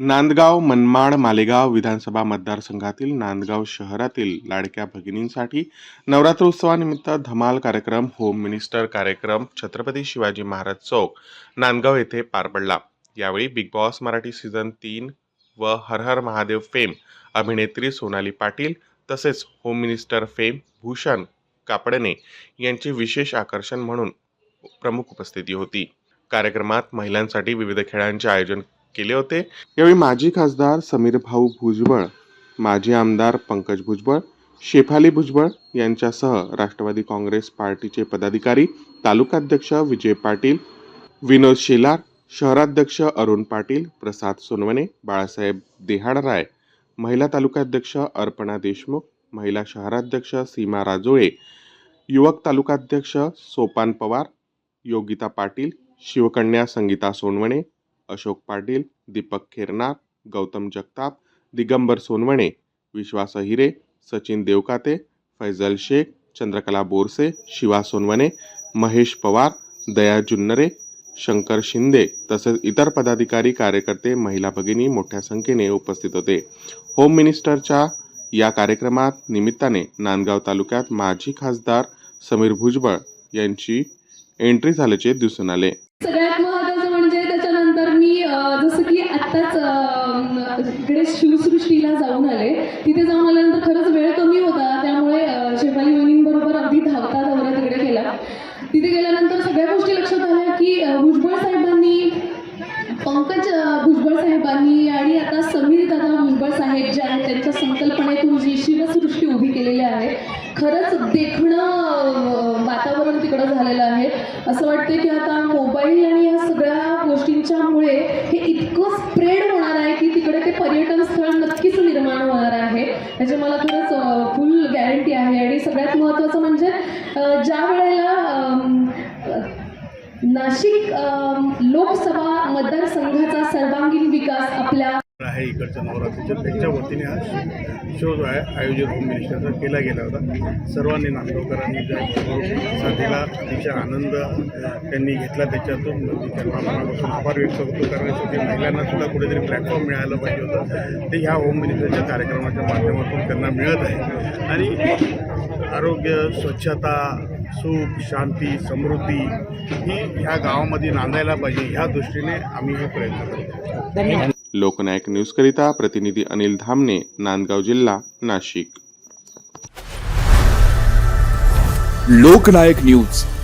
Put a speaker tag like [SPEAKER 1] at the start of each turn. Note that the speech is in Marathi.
[SPEAKER 1] नांदगाव मनमाड मालेगाव विधानसभा मतदारसंघातील नांदगाव शहरातील लाडक्या भगिनींसाठी नवरात्रोत्सवानिमित्त धमाल कार्यक्रम होम मिनिस्टर कार्यक्रम छत्रपती शिवाजी महाराज चौक नांदगाव येथे पार पडला. यावेळी बिग बॉस मराठी सीझन तीन व हर हर महादेव फेम अभिनेत्री सोनाली पाटील तसेच home minister fame Bhushan Kapadne यांचे विशेष आकर्षण म्हणून प्रमुख उपस्थिती होती. कार्यक्रमात महिलांसाठी विविध खेळांचे आयोजन केले होते. यावेळी माजी खासदार समीर भाऊ भुजबळ माजी आमदार पंकज भुजबळ शेफाली भुजबळ यांच्यासह राष्ट्रवादी काँग्रेस पार्टीचे पदाधिकारी तालुकाध्यक्ष विजय पाटील विनोद शेलार शहराध्यक्ष अरुण पाटील प्रसाद सोनवणे बाळासाहेब देहाडराय महिला तालुकाध्यक्ष अर्पणा देशमुख महिला शहराध्यक्ष सीमा राजोळे युवक तालुकाध्यक्ष सोपान पवार योगिता पाटील शिवकन्या संगीता सोनवणे अशोक पाटील दीपक खेरनार गौतम जगताप दिगंबर सोनवणे विश्वास अहिरे सचिन देवकाते फैजल शेख चंद्रकला बोरसे शिवा सोनवणे महेश पवार दया जुन्नरे शंकर शिंदे तसेच इतर पदाधिकारी कार्यकर्ते महिला भगिनी मोठ्या संख्येने उपस्थित होते. होम मिनिस्टरच्या या कार्यक्रमात निमित्ताने नांदगाव तालुक्यात माजी खासदार समीर भुजबळ यांची एंट्री झाल्याचे दिसून आले.
[SPEAKER 2] जाऊन आले. तिथे जाऊन आल्यानंतर खरंच वेळ कमी होता. त्यामुळे शेफाली बरोबर अगदी धावता दौरा तिकडे केला तिथे गेल्यानंतर सगळ्या गोष्टी लक्षात आल्या की भुजबळ साहेबांनी पंकज भुजबळ साहेबांनी आणि आता समीर दादा भुजबळ साहेब जे आहेत त्यांच्या संकल्पनेतून जी शिवसृष्टी उभी केलेली आहे खरंच देखणं वातावरण तिकडं झालेलं आहे. असं वाटतं की आता मोबाईल आणि या सगळ्या गोष्टींच्यामुळे हे इतकं स्प्रेड होणार आहे की तिकडे ते पर्यटन स्थळ नक्कीच निर्माण होणार आहे याची मला खरंच फुल गॅरंटी आहे. आणि सगळ्यात महत्त्वाचं म्हणजे ज्या वेळेला अं, नाशिक लोकसभा मतदारसंघाचा सर्वांगीण विकास आपल्या
[SPEAKER 3] आहे नवरात्रीच्या त्यांच्या वतीने हा शो जो आहे आयोजित होम मिनिस्टरचा केला गेला होता. सर्वांनी नांदगावकरांनी साथीला शोचा अतिशय आनंद त्यांनी घेतला त्याच्यातून. म्हणजे त्यांना मनापासून आभार व्यक्त करतो कारण शेवटी महिलांना सुद्धा कुठेतरी प्लॅटफॉर्म मिळालं पाहिजे होतं. ते ह्या होम मिनिस्टरच्या कार्यक्रमाच्या माध्यमातून त्यांना मिळत आहे. आणि आरोग्य स्वच्छता सुख शांती समृद्धी ही ह्या गावामध्ये नांदायला पाहिजे. ह्या दृष्टीने आम्ही हे प्रयत्न करतो.
[SPEAKER 1] लोकनायक न्यूजकरिता प्रतिनिधी अनिल धामणे नांदगाव जिल्हा नाशिक.
[SPEAKER 4] लोकनायक न्यूज.